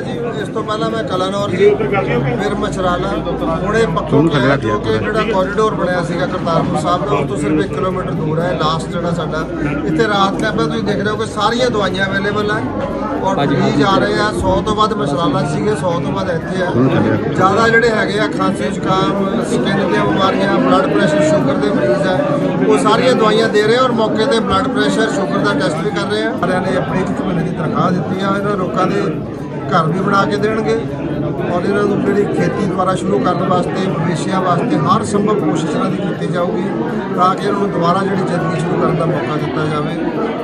ਜੀ ਇਸ ਤੋਂ ਪਹਿਲਾਂ ਮੈਂ ਕਲਾਨੌਰ ਜੀ ਫਿਰ ਮਛਰਾਲਾ ਹੁਣ ਪੱਖੋ ਕਿਹਾ ਜੋ ਕਿ ਜਿਹੜਾ ਕੋਰੀਡੋਰ ਬਣਿਆ ਸੀਗਾ ਕਰਤਾਰਪੁਰ ਸਾਹਿਬ ਦਾ ਉਸ ਤੋਂ ਸਿਰਫ 1 ਕਿਲੋਮੀਟਰ ਦੂਰ ਹੈ ਲਾਸਟ ਜਿਹੜਾ ਸਾਡਾ। ਇੱਥੇ ਰਾਤ ਕੈਂਪ ਤੁਸੀਂ ਦੇਖ ਰਹੇ ਹੋ ਕਿ ਸਾਰੀਆਂ ਦਵਾਈਆਂ ਅਵੇਲੇਬਲ ਹੈ ਔਰ ਮਰੀਜ਼ ਆ ਰਹੇ ਆ। 100 ਤੋਂ ਵੱਧ ਮਛਰਾਲਾ 'ਚ ਸੀਗੇ 100 ਤੋਂ ਵੱਧ ਇੱਥੇ ਆ। ਜ਼ਿਆਦਾ ਜਿਹੜੇ ਹੈਗੇ ਆ ਖਾਂਸੀ ਜ਼ੁਕਾਮ ਸਕਿਨ ਦੀਆਂ ਬਿਮਾਰੀਆਂ ਬਲੱਡ ਪ੍ਰੈਸ਼ਰ ਸ਼ੂਗਰ ਦੇ ਮਰੀਜ਼ ਆ ਉਹ ਸਾਰੀਆਂ ਦਵਾਈਆਂ ਦੇ ਰਹੇ ਆ ਔਰ ਮੌਕੇ ਤੇ ਬਲੱਡ ਪ੍ਰੈਸ਼ਰ ਸ਼ੂਗਰ ਦਾ ਟੈਸਟ ਵੀ ਕਰ ਰਹੇ ਆ। ਸਾਰਿਆਂ ਨੇ ਆਪਣੀ ਇੱਕ ਮਹੀਨੇ ਦੀ ਤਨਖਾਹ ਦਿੱਤੀ ਆ ਇਹਨਾਂ ਲੋਕਾਂ ਦੇ। ਘਰ ਵੀ ਬਣਾ ਕੇ ਦੇਣਗੇ। ਔਰ ਇਹਨਾਂ ਨੂੰ ਜਿਹੜੀ ਖੇਤੀ ਦੁਬਾਰਾ ਸ਼ੁਰੂ ਕਰਨ ਵਾਸਤੇ ਮਵੇਸ਼ੀਆਂ ਵਾਸਤੇ ਹਰ ਸੰਭਵ ਕੋਸ਼ਿਸ਼ ਇਹਨਾਂ ਦੀ ਕੀਤੀ ਜਾਊਗੀ ਤਾਂ ਕਿ ਇਹਨਾਂ ਨੂੰ ਦੁਬਾਰਾ ਜਿਹੜੀ ਜ਼ਿੰਦਗੀ ਸ਼ੁਰੂ ਕਰਨ ਦਾ ਮੌਕਾ ਦਿੱਤਾ ਜਾਵੇ।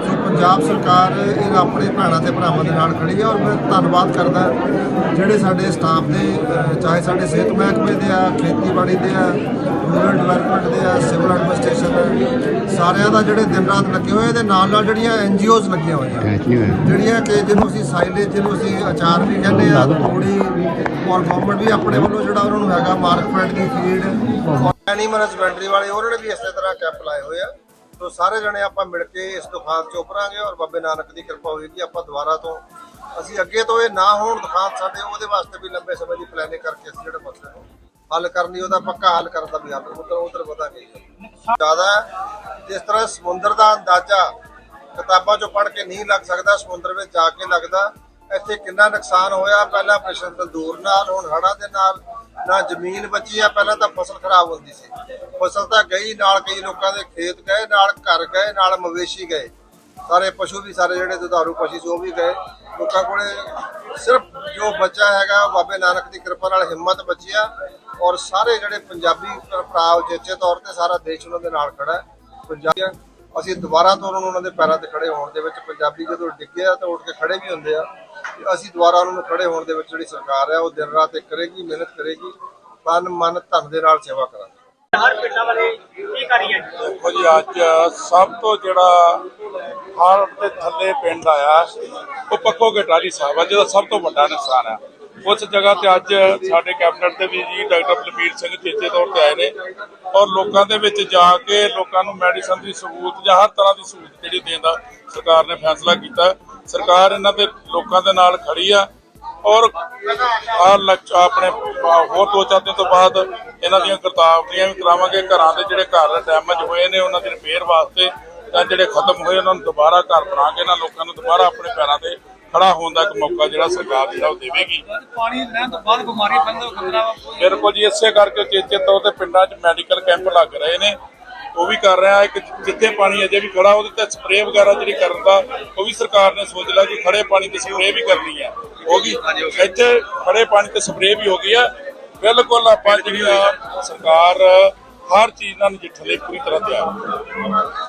ਸੋ ਪੰਜਾਬ ਸਰਕਾਰ ਇਹਨਾਂ ਆਪਣੇ ਭੈਣਾਂ ਤੇ ਭਰਾਵਾਂ ਦੇ ਨਾਲ ਖੜੀ ਹੈ ਔਰ ਮੈਂ ਧੰਨਵਾਦ ਕਰਦਾ ਜਿਹੜੇ ਸਾਡੇ ਸਟਾਫ ਦੇ ਅਹ, ਚਾਹੇ ਸਾਡੇ ਸਿਹਤ ਮਹਿਕਮੇ ਦੇ ਆ ਖੇਤੀਬਾੜੀ ਦੇ ਆ ਰੂਰਲ ਡਿਵੈਲਪਮੈਂਟ ਦੇ ਆ ਸਿਵਲ ਐਡਮਿਨਿਸਟ੍ਰੇਸ਼ਨ ਸਾਰਿਆਂ ਦਾ ਜਿਹੜੇ ਦਿਨ ਰਾਤ ਲੱਗੇ ਹੋਏ ਇਹਦੇ ਨਾਲ ਨਾਲ ਜਿਹੜੀਆਂ ਐਨਜੀਓਜ਼ ਲੱਗੀਆਂ ਹੋਈਆਂ। ਜਿਹੜੀਆਂ ਕਿ ਜਿਹਨੂੰ ਅਸੀਂ ਸਾਈਲੇਜ ਜਿਹਨੂੰ ਅਸੀਂ ਅਚਾਰ ਵੀ ਕਹਿੰਦੇ ਆ ਤੂੜੀ ਔਰ ਗਵਰਨਮੈਂਟ ਵੀ ਆਪਣੇ ਵੱਲੋਂ ਜਿਹੜਾ ਉਹਨਾਂ ਨੂੰ ਹੈਗਾ ਮਾਰਕਫੈਟ ਦੀ ਫੀਡ ਐਨੀਮਲ ਹਸਬੈਂਡਰੀ ਵਾਲੇ, ਉਹਨਾਂ ਨੇ ਵੀ ਇਸੇ ਤਰ੍ਹਾਂ ਕੈਂਪ ਲਾਏ ਹੋਏ ਆ। ਸੋ ਸਾਰੇ ਜਣੇ ਆਪਾਂ ਮਿਲ ਕੇ ਇਸ ਦੁਕਾਨ 'ਚ ਉਭਰਾਂਗੇ ਔਰ ਬਾਬੇ ਨਾਨਕ ਦੀ ਕਿਰਪਾ ਹੋਏਗੀ, ਆਪਾਂ ਦੁਬਾਰਾ ਤੋਂ ਅਸੀਂ ਅੱਗੇ ਤੋਂ ਇਹ ਨਾ ਹੋਣ ਦੁਕਾਨ ਸਾਡੇ, ਉਹਦੇ ਵਾਸਤੇ ਵੀ ਲੰਬੇ ਸਮੇਂ ਦੀ ਪਲੈਨਿੰਗ ਕਰਕੇ ਅਸੀਂ ਜਿਹੜੇ ਮਸਲੇ ਨੂੰ ਹੱਲ ਕਰਨ, ਉਹਦਾ ਪੱਕਾ ਹੱਲ ਕਰਨ ਦਾ ਵੀ ਹੱਲ ਉਧਰ ਉਧਰ ਵਧਾਂਗੇ। ਜ਼ਿਆਦਾ ਜਿਸ ਤਰ੍ਹਾਂ ਸਮੁੰਦਰ ਦਾ ਅੰਦਾਜ਼ਾ ਕਿਤਾਬਾਂ 'ਚੋਂ ਪੜ੍ਹ ਕੇ ਨਹੀਂ ਲੱਗ ਸਕਦਾ, ਸਮੁੰਦਰ ਵਿੱਚ ਜਾ ਕੇ ਲੱਗਦਾ ਇੱਥੇ ਕਿੰਨਾ ਨੁਕਸਾਨ ਹੋਇਆ? ਪਹਿਲਾਂ ਆਪਰੇਸ਼ਨ ਤੰਦੂਰ ਨਾਲ, ਹੁਣ ਹੜ੍ਹਾਂ ਦੇ ਨਾਲ। ਨਾ ਜ਼ਮੀਨ ਬਚੀ ਆ, ਪਹਿਲਾਂ ਤਾਂ ਫਸਲ ਖਰਾਬ ਹੁੰਦੀ ਸੀ। ਫਸਲ ਤਾਂ ਗਈ, ਨਾਲ ਕਈ ਲੋਕਾਂ ਦੇ ਖੇਤ ਗਏ, ਨਾਲ ਘਰ ਗਏ, ਨਾਲ ਮਵੇਸ਼ੀ ਗਏ। ਸਾਰੇ ਪਸ਼ੂ ਵੀ, ਸਾਰੇ ਜਿਹੜੇ ਦੁਧਾਰੂ ਪਸ਼ੂ ਸੀ, ਉਹ ਵੀ ਗਏ। ਲੋਕਾਂ ਕੋਲੇ ਸਿਰਫ ਜੋ ਬਚਾ ਹੈਗਾ ਬਾਬੇ ਨਾਨਕ ਦੀ ਕਿਰਪਾ ਨਾਲ ਹਿੰਮਤ ਬਚੀ ਆ। ਔਰ ਸਾਰੇ ਜਿਹੜੇ ਪੰਜਾਬੀ ਭਰਾ ਉਚੇਚੇ ਤੌਰ ਤੇ ਸਾਰਾ ਦੇਸ਼ ਉਹਨਾਂ ਦੇ ਨਾਲ ਖੜਾ ਹੈ। ਪੰਜਾਬੀ ਅਸੀਂ ਦੁਬਾਰਾ ਤੋਂ ਉਹਨਾਂ ਨੂੰ ਉਹਨਾਂ ਦੇ ਪੈਰਾਂ ਤੇ ਖੜੇ ਹੋਣ ਦੇ ਵਿੱਚ ਪੰਜਾਬੀ ਜਦੋਂ ਡਿੱਗਿਆ ਤਾਂ ਉੱਠ ਕੇ ਖੜੇ ਵੀ ਹੁੰਦੇ ਆ। ਅਸੀਂ ਦੁਬਾਰਾ ਉਹਨਾਂ ਨੂੰ ਖੜੇ ਹੋਣ ਦੇ ਵਿੱਚ ਜਿਹੜੀ ਸਰਕਾਰ ਹੈ ਉਹ ਦਿਨ ਰਾਤ ਇੱਕ ਕਰੇਗੀ ਮਿਹਨਤ ਕਰੇਗੀ ਤਨ ਮਨ ਧਨ ਦੇ ਨਾਲ ਸੇਵਾ ਕਰਾਂਗੇ। ਹਰ ਪਿੰਡਾਂ ਵਾਲੇ ਕੀ ਕਰੀਏ ਦੇਖੋ ਜੀ ਅੱਜ ਸਭ ਤੋਂ ਜਿਹੜਾ ਹਰ ਦੇ ਥੱਲੇ ਪਿੰਡ ਆਇਆ ਉਹ ਪੱਕੋ ਗਟਾਰੀ ਸਾਹਿਬ ਆ ਜਿਹਦਾ ਸਭ ਤੋਂ ਵੱਡਾ ਨੁਕਸਾਨ ਆ। ਉਸ ਜਗ੍ਹਾ ਤੇ ਅੱਜ ਸਾਡੇ ਕੈਬਨਿਟ ਦੇ ਵੀ ਜੀ ਡਾਕਟਰ ਬਲਬੀਰ ਸਿੰਘ ਚੇਚੇ ਤੌਰ ਤੇ ਆਏ ਨੇ ਔਰ ਲੋਕਾਂ ਦੇ ਵਿੱਚ ਜਾ ਕੇ ਲੋਕਾਂ ਨੂੰ ਮੈਡੀਸਨ ਦੀ ਸਹੂਲਤ ਜਾਂ ਹਰ ਤਰ੍ਹਾਂ ਦੀ ਸਹੂਲਤ ਜਿਹੜੀ ਦੇਣ ਦਾ ਸਰਕਾਰ ਨੇ ਫੈਸਲਾ ਕੀਤਾ। ਸਰਕਾਰ ਇਹਨਾਂ ਦੇ ਲੋਕਾਂ ਦੇ ਨਾਲ ਖੜੀ ਆ ਔਰ ਆ ਆਪਣੇ ਹੋਰ ਦੋ ਚਾਰ ਦਿਨ ਤੋਂ ਬਾਅਦ ਇਹਨਾਂ ਦੀਆਂ ਕਰਤਾਵਰੀਆਂ ਵੀ ਕਰਾਵਾਂਗੇ। ਘਰਾਂ ਦੇ ਜਿਹੜੇ ਘਰ ਡੈਮੇਜ ਹੋਏ ਨੇ ਉਹਨਾਂ ਦੀ ਰਿਪੇਅਰ ਵਾਸਤੇ ਤਾਂ ਜਿਹੜੇ ਖਤਮ ਹੋਏ ਉਹਨਾਂ ਨੂੰ ਦੁਬਾਰਾ ਘਰ ਬਣਾ ਕੇ ਇਹਨਾਂ ਲੋਕਾਂ ਨੂੰ ਦੁਬਾਰਾ ਆਪਣੇ ਪੈਰਾਂ ਤੇ ਖੜਾ ਹੋਣ ਦਾ ਇੱਕ ਮੌਕਾ ਜਿਹੜਾ ਸਰਕਾਰ ਜਿਹੜਾ ਉਹ ਦੇਵੇਗੀ। ਪਾਣੀ ਰਹਿਣ ਤੋਂ ਬਾਅਦ ਬਿਮਾਰੀ ਪੈਣ ਦਾ ਖਤਰਾ ਬਿਲਕੁਲ ਜੀ ਇਸੇ ਕਰਕੇ ਚੇਚੇ ਤੌਰ ਤੇ ਪਿੰਡਾਂ 'ਚ ਮੈਡੀਕਲ ਕੈਂਪ ਲੱਗ ਰਹੇ ਨੇ। ਉਹ ਵੀ ਕਰ ਰਿਹਾ ਇੱਕ ਜਿੱਥੇ ਪਾਣੀ ਅਜੇ ਵੀ ਖੜਾ, ਉਹਦੇ ਤੇ ਸਪਰੇਅ ਵਗੈਰਾ ਜਿਹੜੀ ਕਰਨ ਦਾ, ਉਹ ਵੀ ਸਰਕਾਰ ਨੇ ਸੋਚ ਲਿਆ ਕਿ ਖੜੇ ਪਾਣੀ ਤੇ ਸਪਰੇਅ ਵੀ ਕਰਨੀ ਹੈ। ਹੋ ਗਈ ਇੱਥੇ ਖੜੇ ਪਾਣੀ ਤੇ ਸਪਰੇਅ ਵੀ ਹੋ ਗਈ ਹੈ। ਬਿਲਕੁਲ ਆਪਾਂ ਜਿਹੜੀ ਆ, ਸਰਕਾਰ ਹਰ ਚੀਜ਼ ਨਾਲ ਨਜਿੱਠਣ ਲਈ ਪੂਰੀ ਤਰ੍ਹਾਂ ਤਿਆਰ ਹੈ।